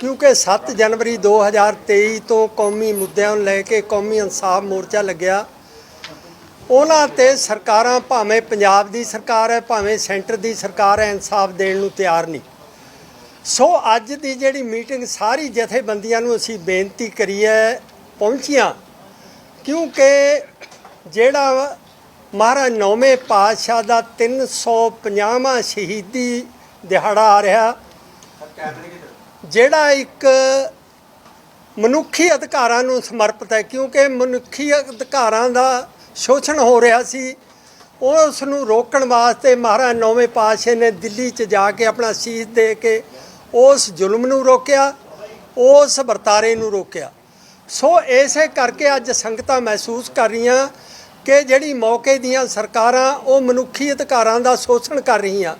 ਕਿਉਂਕਿ 7 ਜਨਵਰੀ 2023 ਤੋਂ ਕੌਮੀ ਮੁੱਦਿਆਂ ਨੂੰ ਲੈ ਕੇ ਕੌਮੀ ਇਨਸਾਫ ਮੋਰਚਾ ਲੱਗਿਆ। ਉਹਨਾਂ ਤੇ ਸਰਕਾਰਾਂ ਭਾਵੇਂ ਪੰਜਾਬ ਦੀ ਸਰਕਾਰ ਹੈ, ਭਾਵੇਂ ਸੈਂਟਰ ਦੀ ਸਰਕਾਰ ਹੈ, ਇਨਸਾਫ ਦੇਣ ਨੂੰ ਤਿਆਰ ਨਹੀਂ। ਸੋ ਅੱਜ ਦੀ ਜਿਹੜੀ ਮੀਟਿੰਗ ਸਾਰੀ ਜਥੇਬੰਦੀਆਂ ਨੂੰ ਅਸੀਂ ਬੇਨਤੀ ਕਰੀ ਹੈ, ਪਹੁੰਚੀਆਂ। ਕਿਉਂਕਿ ਜਿਹੜਾ ਮਹਾਰਾਜ ਨੌਵੇਂ ਪਾਤਸ਼ਾਹ ਦਾ 350ਵਾਂ ਸ਼ਹੀਦੀ ਦਿਹਾੜਾ ਆ ਰਿਹਾ ਜਿਹੜਾ ਇੱਕ ਮਨੁੱਖੀ ਅਧਿਕਾਰਾਂ ਨੂੰ ਸਮਰਪਿਤ ਹੈ, ਕਿਉਂਕਿ ਮਨੁੱਖੀ ਅਧਿਕਾਰਾਂ ਦਾ ਸ਼ੋਸ਼ਣ ਹੋ ਰਿਹਾ ਸੀ, ਉਸ ਨੂੰ ਰੋਕਣ ਵਾਸਤੇ ਮਹਾਰਾਜ ਨੌਵੇਂ ਪਾਤਸ਼ਾਹ ਨੇ ਦਿੱਲੀ 'ਚ ਜਾ ਕੇ ਆਪਣਾ ਸੀਸ ਦੇ ਕੇ ਉਸ ਜ਼ੁਲਮ ਨੂੰ ਰੋਕਿਆ, ਉਸ ਵਰਤਾਰੇ ਨੂੰ ਰੋਕਿਆ। ਸੋ ਐਸੇ ਕਰਕੇ ਅੱਜ ਸੰਗਤਾਂ ਮਹਿਸੂਸ ਕਰ ਰਹੀਆਂ ਕਿ ਜਿਹੜੀ ਮੌਕੇ ਦੀਆਂ ਸਰਕਾਰਾਂ, ਉਹ ਮਨੁੱਖੀ ਅਧਿਕਾਰਾਂ ਦਾ ਸ਼ੋਸ਼ਣ ਕਰ ਰਹੀਆਂ।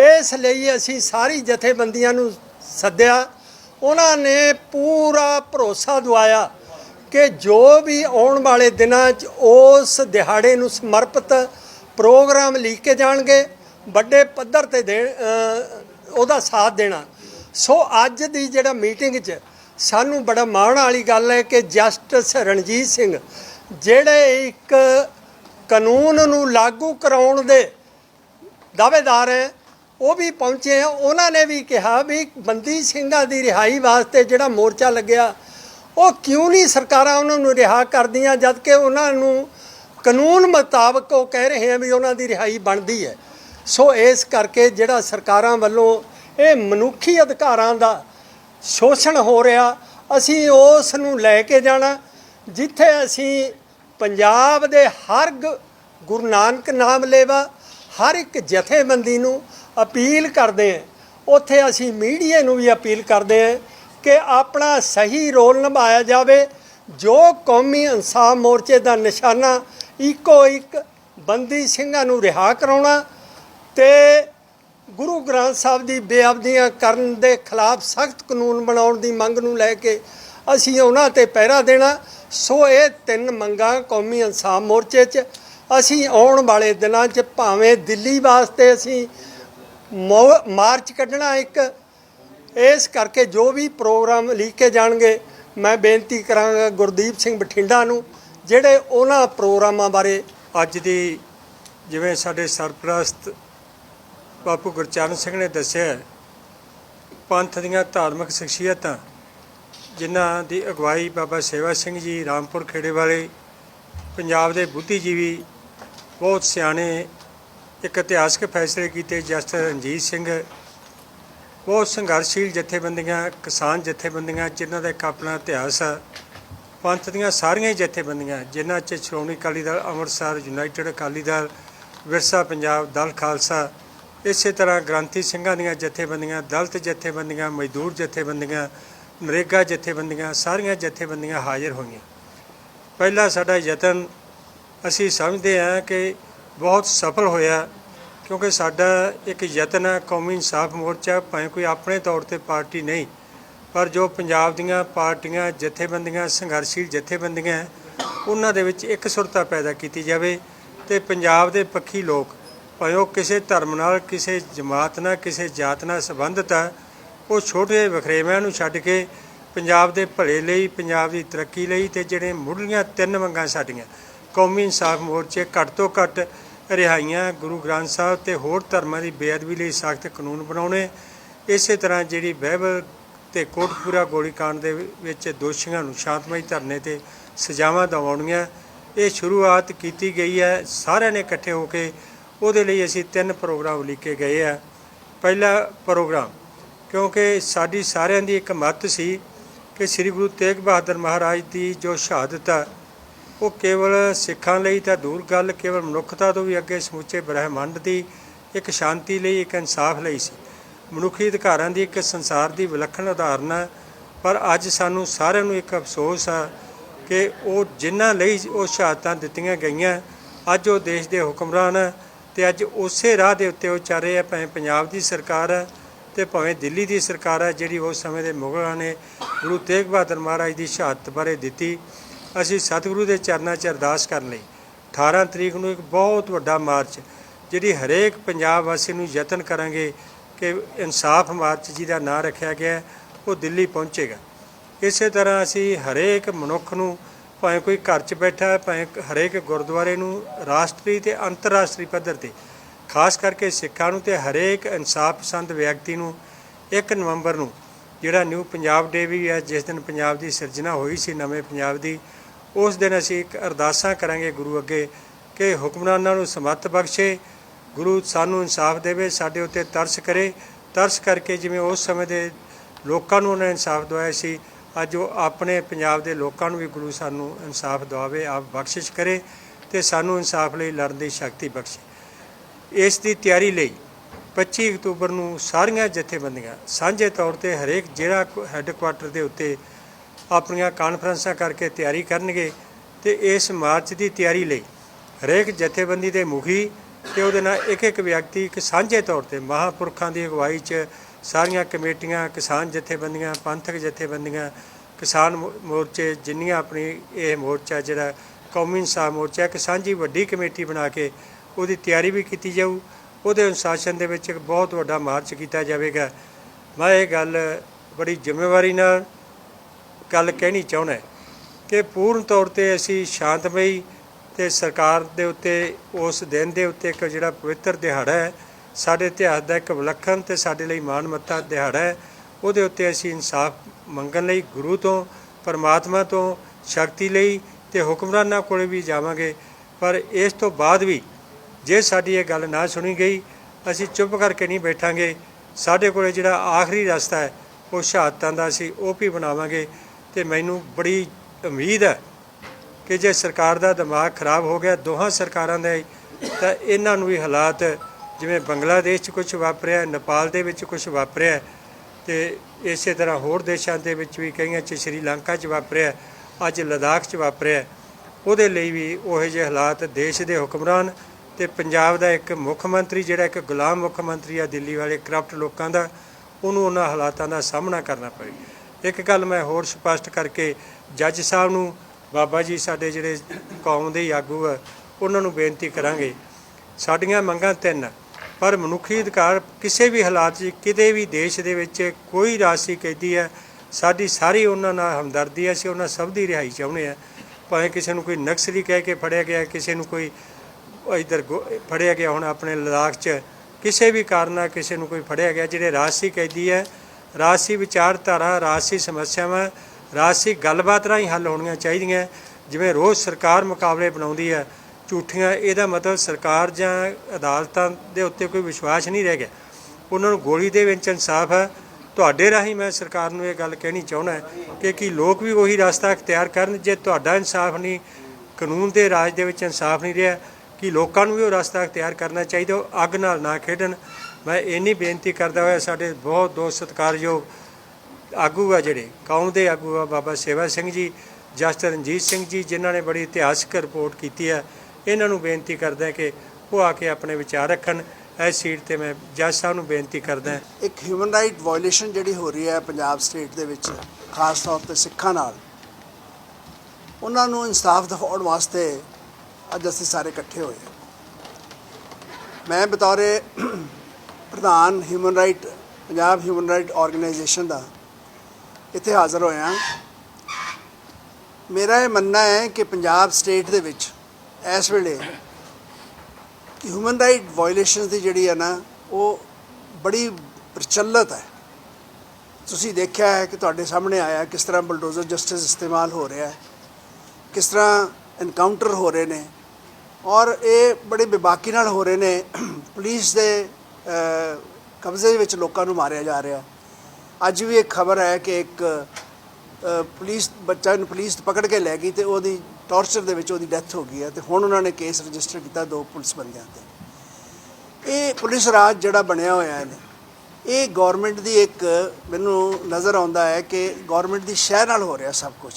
ਇਸ ਲਈ ਅਸੀਂ ਸਾਰੀ ਜਥੇਬੰਦੀਆਂ ਨੂੰ ਸੱਦਿਆ। ਉਹਨਾਂ ਨੇ ਪੂਰਾ ਭਰੋਸਾ ਦਵਾਇਆ ਕਿ ਜੋ ਵੀ ਆਉਣ ਵਾਲੇ ਦਿਨਾਂ 'ਚ ਉਸ ਦਿਹਾੜੇ ਨੂੰ ਸਮਰਪਿਤ ਪ੍ਰੋਗਰਾਮ ਲਿਖ ਕੇ ਜਾਣਗੇ, ਵੱਡੇ ਪੱਧਰ ਤੇ ਦੇ ਉਹਦਾ ਸਾਥ ਦੇਣਾ। ਸੋ ਅੱਜ ਦੀ ਜਿਹੜਾ ਮੀਟਿੰਗ 'ਚ ਸਾਨੂੰ ਬੜਾ ਮਾਣ ਵਾਲੀ ਗੱਲ ਹੈ ਕਿ ਜਸਟਿਸ ਰਣਜੀਤ ਸਿੰਘ ਜਿਹੜੇ ਇੱਕ ਕਾਨੂੰਨ ਨੂੰ ਲਾਗੂ ਕਰਾਉਣ ਦੇ ਦਾਅਵੇਦਾਰ ਹੈ ਉਹ ਵੀ ਪਹੁੰਚੇ ਆ। ਉਹਨਾਂ ਨੇ ਵੀ ਕਿਹਾ ਵੀ ਬੰਦੀ ਸਿੰਘਾਂ ਦੀ ਰਿਹਾਈ ਵਾਸਤੇ ਜਿਹੜਾ ਮੋਰਚਾ ਲੱਗਿਆ, ਉਹ ਕਿਉਂ ਨਹੀਂ ਸਰਕਾਰਾਂ ਉਹਨਾਂ ਨੂੰ ਰਿਹਾ ਕਰਦੀਆਂ ਜਦ ਕਿ ਉਹਨਾਂ ਨੂੰ ਕਾਨੂੰਨ ਮੁਤਾਬਕ ਉਹ ਕਹਿ ਰਹੇ ਆ ਵੀ ਉਹਨਾਂ ਦੀ ਰਿਹਾਈ ਬਣਦੀ ਹੈ। ਸੋ ਇਸ ਕਰਕੇ ਜਿਹੜਾ ਸਰਕਾਰਾਂ ਵੱਲੋਂ ਇਹ ਮਨੁੱਖੀ ਅਧਿਕਾਰਾਂ ਦਾ ਸ਼ੋਸ਼ਣ ਹੋ ਰਿਹਾ, ਅਸੀਂ ਉਸ ਨੂੰ ਲੈ ਕੇ ਜਾਣਾ, ਜਿੱਥੇ ਅਸੀਂ ਪੰਜਾਬ ਦੇ ਹਰ ਗੁਰੂ ਨਾਨਕ ਨਾਮ ਲੇਵਾ, ਹਰ ਇੱਕ ਜਥੇਬੰਦੀ ਨੂੰ ਅਪੀਲ ਕਰਦੇ ਹਾਂ। ਉੱਥੇ ਅਸੀਂ ਮੀਡੀਆ ਨੂੰ ਵੀ ਅਪੀਲ ਕਰਦੇ ਹਾਂ ਕਿ ਆਪਣਾ ਸਹੀ ਰੋਲ ਨਿਭਾਇਆ ਜਾਵੇ। ਜੋ ਕੌਮੀ ਇਨਸਾਫ ਮੋਰਚੇ ਦਾ ਨਿਸ਼ਾਨਾ ਇੱਕੋ ਇੱਕ ਬੰਦੀ ਸਿੰਘਾਂ ਨੂੰ ਰਿਹਾ ਕਰਾਉਣਾ ਤੇ ਗੁਰੂ ਗ੍ਰੰਥ ਸਾਹਿਬ ਦੀ ਬੇਅਬਦੀਆਂ ਕਰਨ ਦੇ ਖਿਲਾਫ ਸਖਤ ਕਾਨੂੰਨ ਬਣਾਉਣ ਦੀ ਮੰਗ ਨੂੰ ਲੈ ਕੇ ਅਸੀਂ ਉਹਨਾਂ ਤੇ ਪਹਿਰਾ ਦੇਣਾ। ਸੋ ਇਹ ਤਿੰਨ ਮੰਗਾਂ ਕੌਮੀ ਇਨਸਾਫ ਮੋਰਚੇ 'ਚ। ਅਸੀਂ ਆਉਣ ਵਾਲੇ ਦਿਨਾਂ 'ਚ ਭਾਵੇਂ ਦਿੱਲੀ ਵਾਸਤੇ ਅਸੀਂ ਮਾਰਚ ਕੱਢਣਾ ਇੱਕ। ਇਸ ਕਰਕੇ ਜੋ ਵੀ ਪ੍ਰੋਗਰਾਮ ਲਿਖ ਕੇ ਜਾਣਗੇ, ਮੈਂ ਬੇਨਤੀ ਕਰਾਂਗਾ ਗੁਰਦੀਪ ਸਿੰਘ ਬਠਿੰਡਾ ਨੂੰ, ਜਿਹੜੇ ਉਹਨਾਂ ਪ੍ਰੋਗਰਾਮਾਂ ਬਾਰੇ ਅੱਜ ਦੀ ਜਿਵੇਂ ਸਾਡੇ ਸਰਪ੍ਰਸਤ ਬਾਪੂ ਗੁਰਚਰਨ ਸਿੰਘ ਨੇ ਦੱਸਿਆ ਪੰਥ ਦੀਆਂ ਧਾਰਮਿਕ ਸ਼ਖਸੀਅਤਾਂ, ਜਿਨ੍ਹਾਂ ਦੀ ਅਗਵਾਈ ਬਾਬਾ ਸੇਵਾ ਸਿੰਘ ਜੀ ਰਾਮਪੁਰ ਖੇੜੇ ਵਾਲੇ, ਪੰਜਾਬ ਦੇ ਬੁੱਧੀਜੀਵੀ ਬਹੁਤ ਸਿਆਣੇ ਇੱਕ ਇਤਿਹਾਸਕ ਫੈਸਲੇ ਕੀਤੇ ਜਸਟਿਸ ਰਣਜੀਤ ਸਿੰਘ। ਬਹੁਤ ਸੰਘਰਸ਼ੀਲ ਜਥੇਬੰਦੀਆਂ, ਕਿਸਾਨ ਜਥੇਬੰਦੀਆਂ, ਜਿਨ੍ਹਾਂ ਦਾ ਇੱਕ ਆਪਣਾ ਇਤਿਹਾਸ ਆ। ਪੰਥ ਦੀਆਂ ਸਾਰੀਆਂ ਹੀ ਜਥੇਬੰਦੀਆਂ, ਜਿਨ੍ਹਾਂ 'ਚ ਸ਼੍ਰੋਮਣੀ ਅਕਾਲੀ ਦਲ, ਅੰਮ੍ਰਿਤਸਰ ਯੂਨਾਈਟਿਡ ਅਕਾਲੀ ਦਲ, ਵਿਰਸਾ ਪੰਜਾਬ, ਦਲ ਖਾਲਸਾ, ਇਸੇ ਤਰ੍ਹਾਂ ਗ੍ਰਾਂਤੀ ਸਿੰਘਾਂ ਦੀਆਂ ਜਥੇਬੰਦੀਆਂ, ਦਲਤ ਜਥੇਬੰਦੀਆਂ, ਮਜ਼ਦੂਰ ਜਥੇਬੰਦੀਆਂ, ਨਰੇਗਾ ਜਥੇਬੰਦੀਆਂ, ਸਾਰੀਆਂ ਜਥੇਬੰਦੀਆਂ ਹਾਜ਼ਰ ਹੋਈਆਂ। ਪਹਿਲਾ ਸਾਡਾ ਯਤਨ, ਅਸੀਂ ਸਮਝਦੇ ਹਾਂ ਕਿ ਬਹੁਤ ਸਫਲ ਹੋਇਆ ਕਿਉਂਕਿ ਸਾਡਾ ਇੱਕ ਯਤਨ ਹੈ, ਕੌਮੀ ਇਨਸਾਫ ਮੋਰਚਾ ਭਾਵੇਂ ਕੋਈ ਆਪਣੇ ਤੌਰ ਤੇ ਪਾਰਟੀ ਨਹੀਂ, ਪਰ ਜੋ ਪੰਜਾਬ ਦੀਆਂ ਪਾਰਟੀਆਂ, ਜਥੇਬੰਦੀਆਂ, ਸੰਘਰਸ਼ੀਲ ਜਥੇਬੰਦੀਆਂ ਉਹਨਾਂ ਦੇ ਵਿੱਚ ਇੱਕ ਸੁਰਤਾ ਪੈਦਾ ਕੀਤੀ ਜਾਵੇ ਤੇ ਪੰਜਾਬ ਦੇ ਪੱਖੀ ਲੋਕ ਭਾਵੇਂ ਉਹ ਕਿਸੇ ਧਰਮ ਨਾਲ, ਕਿਸੇ ਜਮਾਤ ਨਾਲ, ਕਿਸੇ ਜਾਤ ਨਾਲ ਸੰਬੰਧਿਤ ਹੈ, ਉਹ ਛੋਟੇ ਵਖਰੇਵਿਆਂ ਨੂੰ ਛੱਡ ਕੇ ਪੰਜਾਬ ਦੇ ਭਲੇ ਲਈ, ਪੰਜਾਬ ਦੀ ਤਰੱਕੀ ਲਈ ਤੇ ਜਿਹੜੇ ਮੁੱਢਲੀਆਂ ਤਿੰਨ ਮੰਗਾਂ ਸਾਡੀਆਂ ਕੌਮੀ ਇਨਸਾਫ ਮੋਰਚੇ ਘੱਟ ਤੋਂ ਘੱਟ ਰਿਹਾਈਆਂ ਗੁਰੂ ਗ੍ਰੰਥ ਸਾਹਿਬ ਤੇ ਹੋਰ ਧਰਮਾਂ ਦੀ ਬੇਅਦਬੀ ਲਈ ਸਖਤ ਕਾਨੂੰਨ ਬਣਾਉਣੇ। ਇਸੇ ਤਰ੍ਹਾਂ ਜਿਹੜੀ ਬਹਿਬਲ ਤੇ ਕੋਟਪੂਰਾ ਗੋਲੀकांड ਦੇ ਵਿੱਚ ਦੋਸ਼ੀਆਂ ਨੂੰ ਸ਼ਾਂਤਮਈ ਧਰਨੇ ਤੇ ਸਜ਼ਾਵਾਂ ਦਿਵਾਉਣੀਆਂ, ਇਹ ਸ਼ੁਰੂਆਤ ਕੀਤੀ ਗਈ ਹੈ। ਸਾਰਿਆਂ ਨੇ ਇਕੱਠੇ ਹੋ ਕੇ ਉਹਦੇ ਲਈ ਅਸੀਂ ਤਿੰਨ ਪ੍ਰੋਗਰਾਮ ਲਿਖੇ ਗਏ ਆ। ਪਹਿਲਾ ਪ੍ਰੋਗਰਾਮ, ਕਿਉਂਕਿ ਸਾਡੀ ਸਾਰਿਆਂ ਦੀ ਇੱਕ ਮੱਤ ਸੀ ਕਿ ਸ੍ਰੀ ਗੁਰੂ ਤੇਗ ਬਹਾਦਰ ਮਹਾਰਾਜ ਦੀ ਜੋ ਸ਼ਹਾਦਤ ਆ ਉਹ ਕੇਵਲ ਸਿੱਖਾਂ ਲਈ ਤਾਂ ਦੂਰ ਗੱਲ, ਕੇਵਲ ਮਨੁੱਖਤਾ ਤੋਂ ਵੀ ਅੱਗੇ ਸਮੁੱਚੇ ਬ੍ਰਹਿਮੰਡ ਦੀ ਇੱਕ ਸ਼ਾਂਤੀ ਲਈ, ਇੱਕ ਇਨਸਾਫ ਲਈ ਸੀ। ਮਨੁੱਖੀ ਅਧਿਕਾਰਾਂ ਦੀ ਇੱਕ ਸੰਸਾਰ ਦੀ ਵਿਲੱਖਣ ਉਦਾਹਰਨ ਹੈ। ਪਰ ਅੱਜ ਸਾਨੂੰ ਸਾਰਿਆਂ ਨੂੰ ਇੱਕ ਅਫਸੋਸ ਆ ਕਿ ਉਹ ਜਿਨ੍ਹਾਂ ਲਈ ਉਹ ਸ਼ਹਾਦਤਾਂ ਦਿੱਤੀਆਂ ਗਈਆਂ, ਅੱਜ ਉਹ ਦੇਸ਼ ਦੇ ਹੁਕਮਰਾਨ ਹੈ ਤੇ ਅੱਜ ਉਸੇ ਰਾਹ ਦੇ ਉੱਤੇ ਉਹ ਚੱਲ ਰਹੇ ਆ, ਭਾਵੇਂ ਪੰਜਾਬ ਦੀ ਸਰਕਾਰ ਹੈ ਤੇ ਭਾਵੇਂ ਦਿੱਲੀ ਦੀ ਸਰਕਾਰ ਹੈ, ਜਿਹੜੀ ਉਸ ਸਮੇਂ ਦੇ ਮੁਗਲਾਂ ਨੇ ਗੁਰੂ ਤੇਗ ਬਹਾਦਰ ਮਹਾਰਾਜ ਦੀ ਸ਼ਹਾਦਤ ਬਾਰੇ ਦਿੱਤੀ। ਅਸੀਂ ਸਤਿਗੁਰੂ ਦੇ ਚਰਨਾਂ 'ਚ ਅਰਦਾਸ ਕਰਨ ਲਈ। 18 ਤਰੀਕ ਨੂੰ ਇੱਕ ਬਹੁਤ ਵੱਡਾ ਮਾਰਚ, ਜਿਹੜੀ ਹਰੇਕ ਪੰਜਾਬ ਵਾਸੀ ਨੂੰ ਯਤਨ ਕਰਾਂਗੇ ਕਿ ਇਨਸਾਫ ਮਾਰਚ ਜਿਹਦਾ ਨਾਂ ਰੱਖਿਆ ਗਿਆ, ਉਹ ਦਿੱਲੀ ਪਹੁੰਚੇਗਾ। ਇਸੇ ਤਰ੍ਹਾਂ ਅਸੀਂ ਹਰੇਕ ਮਨੁੱਖ ਨੂੰ ਭਾਵੇਂ ਕੋਈ ਘਰ 'ਚ ਬੈਠਾ ਹੈ, ਭਾਵੇਂ ਹਰੇਕ ਗੁਰਦੁਆਰੇ ਨੂੰ ਰਾਸ਼ਟਰੀ ਤੇ ਅੰਤਰਰਾਸ਼ਟਰੀ ਪੱਧਰ ਤੇ, ਖਾਸ ਕਰਕੇ ਸਿੱਖਾਂ ਨੂੰ ਤੇ ਹਰੇਕ ਇਨਸਾਫ ਪਸੰਦ ਵਿਅਕਤੀ ਨੂੰ 1 ਨਵੰਬਰ ਨੂੰ, ਜਿਹੜਾ ਨਿਊ ਪੰਜਾਬ ਡੇ ਵੀ ਹੈ, ਜਿਸ ਦਿਨ ਪੰਜਾਬ ਦੀ ਸਿਰਜਣਾ ਹੋਈ ਸੀ, ਨਵੇਂ ਪੰਜਾਬ ਦੀ ਉਸ ਦਿਨ ਅਸੀਂ ਇੱਕ ਅਰਦਾਸਾਂ ਕਰਾਂਗੇ ਗੁਰੂ ਅੱਗੇ ਕਿ ਹੁਕਮਰਾਨਾਂ ਨੂੰ ਸਮੱਤ ਬਖਸ਼ੇ, ਗੁਰੂ ਸਾਨੂੰ ਇਨਸਾਫ ਦੇਵੇ, ਸਾਡੇ ਉੱਤੇ ਤਰਸ ਕਰੇ। ਤਰਸ ਕਰਕੇ ਜਿਵੇਂ ਉਸ ਸਮੇਂ ਦੇ ਲੋਕਾਂ ਨੂੰ ਉਹਨੇ ਇਨਸਾਫ ਦਵਾਇਆ ਸੀ, ਅੱਜ ਉਹ ਆਪਣੇ ਪੰਜਾਬ ਦੇ ਲੋਕਾਂ ਨੂੰ ਵੀ ਗੁਰੂ ਸਾਨੂੰ ਇਨਸਾਫ ਦਵਾਵੇ, ਆਪ ਬਖਸ਼ਿਸ਼ ਕਰੇ ਤੇ ਸਾਨੂੰ ਇਨਸਾਫ ਲਈ ਲੜਨ ਦੀ ਸ਼ਕਤੀ ਬਖਸ਼ੇ। ਇਸ ਦੀ ਤਿਆਰੀ ਲਈ 25 ਅਕਤੂਬਰ ਨੂੰ ਸਾਰੀਆਂ ਜਥੇਬੰਦੀਆਂ ਸਾਂਝੇ ਤੌਰ ਤੇ ਹਰੇਕ ਜ਼ਿਲ੍ਹਾ ਹੈੱਡਕੁਆਟਰ ਦੇ ਉੱਤੇ ਆਪਣੀਆਂ ਕਾਨਫਰੰਸਾਂ ਕਰਕੇ ਤਿਆਰੀ ਕਰਨਗੇ ਤੇ ਇਸ ਮਾਰਚ ਦੀ ਤਿਆਰੀ ਲਈ ਹਰੇਕ ਜਥੇਬੰਦੀ ਦੇ ਮੁਖੀ ਤੇ ਉਹਦੇ ਨਾਲ ਇੱਕ ਇੱਕ ਵਿਅਕਤੀ ਇੱਕ ਸਾਂਝੇ ਤੌਰ ਤੇ ਮਹਾਪੁਰਖਾਂ ਦੀ ਅਗਵਾਈ 'ਚ ਸਾਰੀਆਂ ਕਮੇਟੀਆਂ, ਕਿਸਾਨ ਜਥੇਬੰਦੀਆਂ, ਪੰਥਕ ਜਥੇਬੰਦੀਆਂ, ਕਿਸਾਨ ਮੋ- ਮੋਰਚੇ ਜਿੰਨੀਆਂ ਆਪਣੀ ਇਹ ਮੋਰਚਾ ਜਿਹੜਾ ਕੌਮੀ ਇਨਸਾਫ ਮੋਰਚਾ ਇੱਕ ਸਾਂਝੀ ਵੱਡੀ ਕਮੇਟੀ ਬਣਾ ਕੇ ਉਹਦੀ ਤਿਆਰੀ ਵੀ ਕੀਤੀ ਜਾਊ। ਉਹਦੇ ਅਨੁਸ਼ਾਸਨ ਦੇ ਵਿੱਚ ਇੱਕ ਬਹੁਤ ਵੱਡਾ ਮਾਰਚ ਕੀਤਾ ਜਾਵੇਗਾ। ਮੈਂ ਇਹ ਗੱਲ ਬੜੀ ਜ਼ਿੰਮੇਵਾਰੀ ਨਾਲ ਗੱਲ ਕਹਿਣੀ ਚਾਹੁੰਦਾ ਕਿ ਪੂਰਨ ਤੌਰ ਤੇ ਅਸੀਂ ਸ਼ਾਂਤਮਈ ਤੇ ਸਰਕਾਰ ਦੇ ਉੱਤੇ, ਉਸ ਦਿਨ ਦੇ ਉੱਤੇ ਇੱਕ ਜਿਹੜਾ ਪਵਿੱਤਰ ਦਿਹਾੜਾ ਹੈ, ਸਾਡੇ ਇਤਿਹਾਸ ਦਾ ਇੱਕ ਵਿਲੱਖਣ ਤੇ ਸਾਡੇ ਲਈ ਮਾਣ ਮੱਤਾ ਦਿਹਾੜਾ ਹੈ, ਉਹਦੇ ਉੱਤੇ ਅਸੀਂ ਇਨਸਾਫ ਮੰਗਣ ਲਈ, ਗੁਰੂ ਤੋਂ, ਪਰਮਾਤਮਾ ਤੋਂ ਸ਼ਕਤੀ ਲਈ ਤੇ ਹੁਕਮਰਾਨਾਂ ਕੋਲੇ ਵੀ ਜਾਵਾਂਗੇ। ਪਰ ਇਸ ਤੋਂ ਬਾਅਦ ਵੀ ਜੇ ਸਾਡੀ ਇਹ ਗੱਲ ਨਾ ਸੁਣੀ ਗਈ, ਅਸੀਂ ਚੁੱਪ ਕਰਕੇ ਨਹੀਂ ਬੈਠਾਂਗੇ। ਸਾਡੇ ਕੋਲੇ ਜਿਹੜਾ ਆਖਰੀ ਰਸਤਾ ਹੈ, ਉਹ ਸ਼ਹਾਦਤਾਂ ਦਾ ਅਸੀਂ ਉਹ ਵੀ ਬਣਾਵਾਂਗੇ। ਤੇ ਮੈਨੂੰ ਬੜੀ ਉਮੀਦ ਹੈ ਕਿ ਜੇ ਸਰਕਾਰ ਦਾ ਦਿਮਾਗ ਖਰਾਬ ਹੋ ਗਿਆ ਦੋਹਾਂ ਸਰਕਾਰਾਂ ਦਾ ਤਾਂ ਇਹਨਾਂ ਨੂੰ ਵੀ ਹਾਲਾਤ ਜਿਵੇਂ ਬੰਗਲਾਦੇਸ਼ 'ਚ ਕੁਝ ਵਾਪਰਿਆ, ਨੇਪਾਲ ਦੇ ਵਿੱਚ ਕੁਝ ਵਾਪਰਿਆ ਤੇ ਇਸੇ ਤਰ੍ਹਾਂ ਹੋਰ ਦੇਸ਼ਾਂ ਦੇ ਵਿੱਚ ਵੀ ਕਈਆਂ 'ਚ ਸ਼੍ਰੀਲੰਕਾ 'ਚ ਵਾਪਰਿਆ, ਅੱਜ ਲਦਾਖ 'ਚ ਵਾਪਰਿਆ, ਉਹਦੇ ਲਈ ਵੀ ਉਹੋ ਜਿਹੇ ਹਾਲਾਤ ਦੇਸ਼ ਦੇ ਹੁਕਮਰਾਨ ਤੇ ਪੰਜਾਬ ਦਾ ਇੱਕ ਮੁੱਖ ਮੰਤਰੀ, ਜਿਹੜਾ ਇੱਕ ਗੁਲਾਮ ਮੁੱਖ ਮੰਤਰੀ ਆ ਦਿੱਲੀ ਵਾਲੇ ਕਰਪਟ ਲੋਕਾਂ ਦਾ, ਉਹਨੂੰ ਉਹਨਾਂ ਹਾਲਾਤਾਂ ਦਾ ਸਾਹਮਣਾ ਕਰਨਾ ਪਵੇ। ਇੱਕ ਗੱਲ ਮੈਂ ਹੋਰ ਸਪਸ਼ਟ ਕਰਕੇ ਜੱਜ ਸਾਹਿਬ ਨੂੰ, ਬਾਬਾ ਜੀ ਸਾਡੇ ਜਿਹੜੇ ਕੌਮ ਦੇ ਆਗੂ ਆ, ਉਹਨਾਂ ਨੂੰ ਬੇਨਤੀ ਕਰਾਂਗੇ। ਸਾਡੀਆਂ ਮੰਗਾਂ ਤਿੰਨ, ਪਰ ਮਨੁੱਖੀ ਅਧਿਕਾਰ ਕਿਸੇ ਵੀ ਹਾਲਾਤ 'ਚ, ਕਿਤੇ ਵੀ ਦੇਸ਼ ਦੇ ਵਿੱਚ ਕੋਈ ਰਾਸ਼ੀ ਕੈਦੀ ਹੈ ਸਾਡੀ ਸਾਰੀ ਉਹਨਾਂ ਨਾਲ ਹਮਦਰਦੀ ਹੈ ਅਸੀਂ ਉਹਨਾਂ ਸਭ ਦੀ ਰਿਹਾਈ ਚਾਹੁੰਦੇ ਆ। ਭਾਵੇਂ ਕਿਸੇ ਨੂੰ ਕੋਈ ਨਕਸਲੀ ਕਹਿ ਕੇ ਫੜਿਆ ਗਿਆ, ਕਿਸੇ ਨੂੰ ਕੋਈ ਇਧਰ ਫੜਿਆ ਗਿਆ ਹੁਣ ਆਪਣੇ ਲਦਾਖ 'ਚ, ਕਿਸੇ ਵੀ ਕਾਰਨ ਨਾਲ ਕਿਸੇ ਨੂੰ ਕੋਈ ਫੜਿਆ ਗਿਆ, ਜਿਹੜੇ ਰਾਜਸੀ ਕੈਦੀ ਹੈ ਰਾਜਸੀ ਵਿਚਾਰਧਾਰਾ ਰਾਜਸੀ ਸਮੱਸਿਆਵਾਂ ਰਾਜਸੀ ਗੱਲਬਾਤ ਰਾਹੀਂ ਹੱਲ ਹੋਣੀਆਂ ਚਾਹੀਦੀਆਂ। ਜਿਵੇਂ ਰੋਜ਼ ਸਰਕਾਰ ਮੁਕਾਬਲੇ ਬਣਾਉਂਦੀ ਹੈ, ਝੂਠੀਆਂ, ਇਹਦਾ ਮਤਲਬ ਸਰਕਾਰ ਜਾਂ ਅਦਾਲਤਾਂ ਦੇ ਉੱਤੇ ਕੋਈ ਵਿਸ਼ਵਾਸ ਨਹੀਂ ਰਹਿ ਗਿਆ। ਉਹਨਾਂ ਨੂੰ ਗੋਲੀ ਦੇ ਵਿੱਚ ਇਨਸਾਫ ਹੈ। ਤੁਹਾਡੇ ਰਾਹੀਂ ਮੈਂ ਸਰਕਾਰ ਨੂੰ ਇਹ ਗੱਲ ਕਹਿਣੀ ਚਾਹੁੰਦਾ ਕਿ ਕੀ ਲੋਕ ਵੀ ਉਹੀ ਰਸਤਾ ਅਖਤਿਆਰ ਕਰਨ ਜੇ ਤੁਹਾਡਾ ਇਨਸਾਫ ਨਹੀਂ, ਕਾਨੂੰਨ ਦੇ ਰਾਜ ਦੇ ਵਿੱਚ ਇਨਸਾਫ ਨਹੀਂ ਰਿਹਾ, ਕਿ ਲੋਕਾਂ ਨੂੰ ਵੀ ਉਹ ਰਸਤਾ ਅਖਤਿਆਰ ਕਰਨਾ ਚਾਹੀਦਾ, ਉਹ ਅੱਗ ਨਾਲ ਨਾ ਖੇਡਣ। ਮੈਂ ਇੰਨੀ ਬੇਨਤੀ ਕਰਦਾ ਹੋਇਆ, ਸਾਡੇ ਬਹੁਤ ਦੋ ਸਤਿਕਾਰਯੋਗ ਆਗੂ ਆ ਜਿਹੜੇ, ਕੌਮ ਦੇ ਆਗੂ ਆ ਬਾਬਾ ਸੇਵਾ ਸਿੰਘ ਜੀ, ਜਸਟਰ ਰਣਜੀਤ ਸਿੰਘ ਜੀ, ਜਿਨ੍ਹਾਂ ਨੇ ਬੜੀ ਇਤਿਹਾਸਕ ਰਿਪੋਰਟ ਕੀਤੀ ਹੈ ਇਹਨਾਂ ਨੂੰ ਬੇਨਤੀ ਕਰਦਾ ਕਿ ਉਹ ਆ ਕੇ ਆਪਣੇ ਵਿਚਾਰ ਰੱਖਣ। ਇਸ ਸੀਟ ਤੇ ਮੈਂ ਜੱਜ ਸਾਹਿਬ ਨੂੰ ਬੇਨਤੀ ਕਰਦਾ। ਇੱਕ ਹਿਊਮਨ ਰਾਈਟ ਵਾਇਓਲੇਸ਼ਨ ਜਿਹੜੀ ਹੋ ਰਹੀ ਹੈ ਪੰਜਾਬ ਸਟੇਟ ਦੇ ਵਿੱਚ, ਖਾਸ ਤੌਰ ਤੇ ਸਿੱਖਾਂ ਨਾਲ, ਉਹਨਾਂ ਨੂੰ ਇਨਸਾਫ ਦਿਵਾਉਣ ਵਾਸਤੇ ਅੱਜ ਅਸੀਂ ਸਾਰੇ ਇਕੱਠੇ ਹੋਏ ਹਾਂ। ਮੈਂ ਬਤੌਰੇ ਪ੍ਰਧਾਨ human right Punjab human right organisation ਦਾ ਇੱਥੇ ਹਾਜ਼ਰ ਹੋਇਆ ਮੇਰਾ ਇਹ ਮੰਨਣਾ ਹੈ ਕਿ ਪੰਜਾਬ ਸਟੇਟ ਦੇ ਵਿੱਚ ਇਸ ਵੇਲੇ ਹਿਊਮਨ ਰਾਈਟ ਵਾਇਓਲੇਸ਼ਨਸ ਦੀ ਜਿਹੜੀ ਹੈ ਨਾ, ਉਹ ਬੜੀ ਪ੍ਰਚਲਿਤ ਹੈ। ਤੁਸੀਂ ਦੇਖਿਆ ਹੈ ਕਿ ਤੁਹਾਡੇ ਸਾਹਮਣੇ ਆਇਆ ਕਿਸ ਤਰ੍ਹਾਂ ਬਲਡੋਜ਼ਰ ਜਸਟਿਸ ਇਸਤੇਮਾਲ ਹੋ ਰਿਹਾ ਹੈ, ਕਿਸ ਤਰ੍ਹਾਂ ਐਨਕਾਊਂਟਰ ਹੋ ਰਹੇ ਨੇ ਔਰ ਇਹ ਬੜੇ ਬੇਬਾਕੀ ਨਾਲ ਹੋ ਰਹੇ ਨੇ। ਪੁਲਿਸ ਦੇ ਕਬਜ਼ੇ ਦੇ ਵਿੱਚ ਲੋਕਾਂ ਨੂੰ ਮਾਰਿਆ ਜਾ ਰਿਹਾ। ਅੱਜ ਵੀ ਇੱਕ ਖਬਰ ਹੈ ਕਿ ਇੱਕ ਪੁਲਿਸ, ਬੱਚਾ ਨੂੰ ਪੁਲਿਸ ਪਕੜ ਕੇ ਲੈ ਗਈ ਤੇ ਉਹਦੀ ਟੌਰਚਰ ਦੇ ਵਿੱਚ ਉਹਦੀ ਡੈਥ ਹੋ ਗਈ ਹੈ ਤੇ ਹੁਣ ਉਹਨਾਂ ਨੇ ਕੇਸ ਰਜਿਸਟਰ ਕੀਤਾ ਦੋ ਪੁਲਿਸ ਬੰਦਿਆਂ ਤੇ। ਇਹ ਪੁਲਿਸ ਰਾਜ ਜਿਹੜਾ ਬਣਿਆ ਹੋਇਆ ਹੈ, ਇਹ ਗਵਰਨਮੈਂਟ ਦੀ ਇੱਕ ਮੈਨੂੰ ਨਜ਼ਰ ਆਉਂਦਾ ਹੈ ਕਿ ਗਵਰਨਮੈਂਟ ਦੀ ਸ਼ਹਿ ਨਾਲ ਹੋ ਰਿਹਾ ਸਭ ਕੁਝ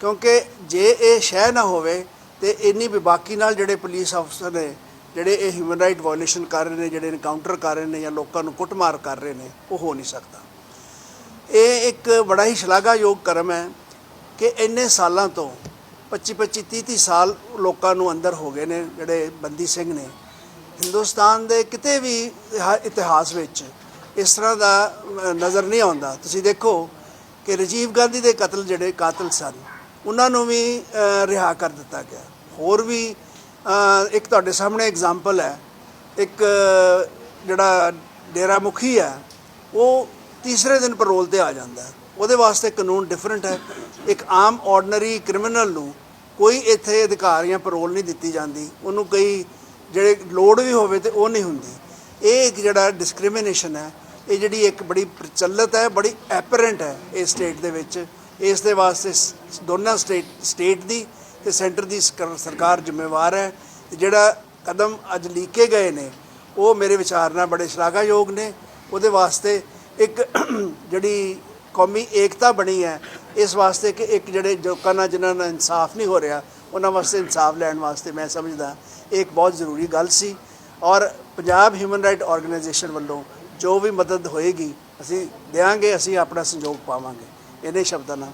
ਕਿਉਂਕਿ ਜੇ ਇਹ ਸ਼ਹਿ ਨਾ ਹੋਵੇ ਤੇ ਇੰਨੀ ਬੇਬਾਕੀ ਨਾਲ ਜਿਹੜੇ ਪੁਲਿਸ ਅਫਸਰ ਨੇ ਜਿਹੜੇ ਇਹ ਹਿਊਮਨ ਰਾਈਟ ਵਾਇਓਲੇਸ਼ਨ ਕਰ ਰਹੇ ਨੇ, ਜਿਹੜੇ ਇਨਕਾਊਂਟਰ ਕਰ ਰਹੇ ਨੇ ਜਾਂ ਲੋਕਾਂ ਨੂੰ ਕੁੱਟਮਾਰ ਕਰ ਰਹੇ ਨੇ, ਉਹ ਹੋ ਨਹੀਂ ਸਕਦਾ। ਇਹ ਇੱਕ ਬੜਾ ਹੀ ਸ਼ਲਾਘਾਯੋਗ ਕਰਮ ਹੈ ਕਿ ਇੰਨੇ ਸਾਲਾਂ ਤੋਂ 25 25 30 30 ਸਾਲ ਲੋਕਾਂ ਨੂੰ ਅੰਦਰ ਹੋ ਗਏ ਨੇ, ਜਿਹੜੇ ਬੰਦੀ ਸਿੰਘ ਨੇ। ਹਿੰਦੁਸਤਾਨ ਦੇ ਕਿਤੇ ਵੀ ਇਹਾ- ਇਤਿਹਾਸ ਵਿੱਚ ਇਸ ਤਰ੍ਹਾਂ ਦਾ ਨਜ਼ਰ ਨਹੀਂ ਆਉਂਦਾ। ਤੁਸੀਂ ਦੇਖੋ ਕਿ ਰਾਜੀਵ ਗਾਂਧੀ ਦੇ ਕਤਲ ਜਿਹੜੇ ਕਾਤਲ ਸਨ, ਉਹਨਾਂ ਨੂੰ ਵੀ ਰਿਹਾ ਕਰ ਦਿੱਤਾ ਗਿਆ। ਹੋਰ ਵੀ ਇੱਕ ਤੁਹਾਡੇ ਸਾਹਮਣੇ ਐਗਜ਼ਾਮਪਲ ਹੈ। ਇੱਕ ਜਿਹੜਾ ਡੇਰਾ ਮੁਖੀ ਹੈ, ਉਹ ਤੀਸਰੇ ਦਿਨ ਪੈਰੋਲ ਤੇ ਆ ਜਾਂਦਾ ਉਹਦੇ ਵਾਸਤੇ ਕਾਨੂੰਨ ਡਿਫਰੈਂਟ ਹੈ। ਇੱਕ ਆਮ ਆਰਡੀਨਰੀ ਕ੍ਰਿਮੀਨਲ ਨੂੰ ਕੋਈ ਇੱਥੇ ਅਧਿਕਾਰ ਜਾਂ ਪਰੋਲ ਨਹੀਂ ਦਿੱਤੀ ਜਾਂਦੀ। ਉਹਨੂੰ ਕਈ ਜਿਹੜੇ ਲੋੜ ਵੀ ਹੋਵੇ ਤੇ ਉਹ ਨਹੀਂ ਹੁੰਦੀ। ਇਹ ਇੱਕ ਜਿਹੜਾ ਡਿਸਕ੍ਰਿਮੀਨੇਸ਼ਨ ਹੈ, ਇਹ ਜਿਹੜੀ ਇੱਕ ਬੜੀ ਪ੍ਰਚਲਿਤ ਹੈ, ਬੜੀ ਐਪਰੈਂਟ ਹੈ ਇਸ ਸਟੇਟ ਦੇ ਵਿੱਚ। ਇਸ ਦੇ ਵਾਸਤੇ ਸ- ਦੋਨਾਂ ਸਟੇਟ ਸਟੇਟ ਦੀ ਤੇ ਸੈਂਟਰ ਦੀ ਸਕ- ਸਰਕਾਰ ਜ਼ਿੰਮੇਵਾਰ ਹੈ ਤੇ ਜਿਹੜਾ ਕਦਮ ਅੱਜ ਲੀਕੇ ਗਏ ਨੇ, ਉਹ ਮੇਰੇ ਵਿਚਾਰ ਨਾਲ ਬੜੇ ਸ਼ਲਾਘਾਯੋਗ ਨੇ। ਉਹਦੇ ਵਾਸਤੇ ਇੱਕ ਜਿਹੜੀ ਕੌਮੀ ਏਕਤਾ ਬਣੀ ਹੈ, ਇਸ ਵਾਸਤੇ ਕਿ ਇੱਕ ਜਿਹੜੇ ਲੋਕਾਂ ਨਾਲ ਜਿਨ੍ਹਾਂ ਨਾਲ ਇਨਸਾਫ ਨਹੀਂ ਹੋ ਰਿਹਾ, ਉਹਨਾਂ ਵਾਸਤੇ ਇਨਸਾਫ ਲੈਣ ਵਾਸਤੇ ਮੈਂ ਸਮਝਦਾ, ਇਹ ਇੱਕ ਬਹੁਤ ਜ਼ਰੂਰੀ ਗੱਲ ਸੀ। ਔਰ ਪੰਜਾਬ ਹਿਊਮਨ ਰਾਈਟ ਆਰਗੇਨਾਈਜੇਸ਼ਨ ਵੱਲੋਂ ਜੋ ਵੀ ਮਦਦ ਹੋਏਗੀ, ਅਸੀਂ ਦੇਵਾਂਗੇ ਅਸੀਂ ਆਪਣਾ ਸੰਯੋਗ ਪਾਵਾਂਗੇ। ਇਹਨੇ ਸ਼ਬਦਾਂ ਨਾਲ